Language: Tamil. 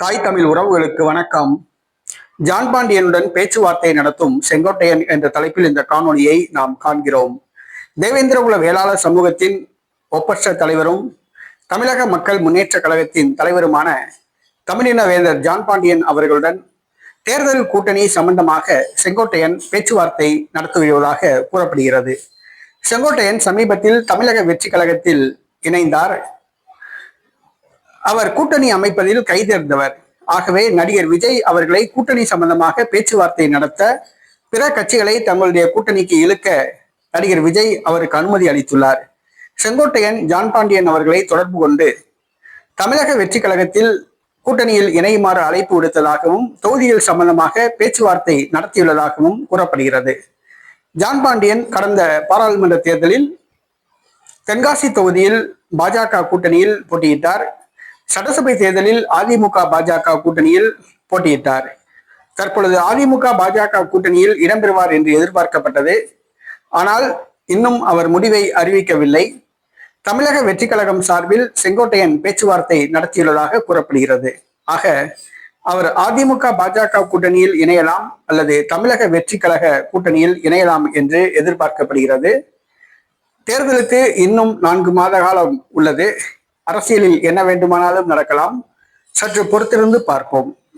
தாய் தமிழ் உறவுகளுக்கு வணக்கம். ஜான் பாண்டியனுடன் பேச்சுவார்த்தை நடத்தும் செங்கோட்டையன் என்ற தலைப்பில் இந்த காணொலியை நாம் காண்கிறோம். தேவேந்திரகுல வேளாளர் சமூகத்தின் ஒப்பற்ற தலைவரும் தமிழக மக்கள் முன்னேற்ற கழகத்தின் தலைவருமான தமிழின வேந்தர் ஜான் பாண்டியன் அவர்களுடன் தேர்தல் கூட்டணி சம்பந்தமாக செங்கோட்டையன் பேச்சுவார்த்தை நடத்துவதாக கூறப்படுகிறது. செங்கோட்டையன் சமீபத்தில் தமிழக வெற்றி கழகத்தில் இணைந்தார். அவர் கூட்டணி அமைப்பதில் கைதேர்ந்தவர் ஆகவே நடிகர் விஜய் அவர்களை கூட்டணி சம்பந்தமாக பேச்சுவார்த்தை நடத்த பிற கட்சிகளை தங்களுடைய கூட்டணிக்கு இழுக்க நடிகர் விஜய் அவருக்கு அனுமதி அளித்துள்ளார். செங்கோட்டையன் ஜான் பாண்டியன் அவர்களை தொடர்பு கொண்டு தமிழக வெற்றி கழகத்தில் கூட்டணியில் இணையுமாறு அழைப்பு விடுத்ததாகவும் தொகுதிகள் சம்பந்தமாக பேச்சுவார்த்தை நடத்தியுள்ளதாகவும் கூறப்படுகிறது. ஜான் பாண்டியன் கடந்த பாராளுமன்ற தேர்தலில் தென்காசி தொகுதியில் பாஜக கூட்டணியில் போட்டியிட்டார். சட்டசபை தேர்தலில் அதிமுக பாஜக கூட்டணியில் போட்டியிட்டார். தற்பொழுது அதிமுக பாஜக கூட்டணியில் இடம்பெறுவார் என்று எதிர்பார்க்கப்பட்டது. ஆனால் இன்னும் அவர் முடிவை அறிவிக்கவில்லை. தமிழக வெற்றி கழகம் சார்பில் செங்கோட்டையன் பேச்சுவார்த்தை நடத்தியுள்ளதாக கூறப்படுகிறது. ஆக அவர் அதிமுக பாஜக கூட்டணியில் இணையலாம் அல்லது தமிழக வெற்றி கழக கூட்டணியில் இணையலாம் என்று எதிர்பார்க்கப்படுகிறது. தேர்தலுக்கு இன்னும் நான்கு மாத காலம் உள்ளது. அரசியலில் என்ன வேண்டுமானாலும் நடக்கலாம். சற்று பொறுத்திருந்து பார்ப்போம்.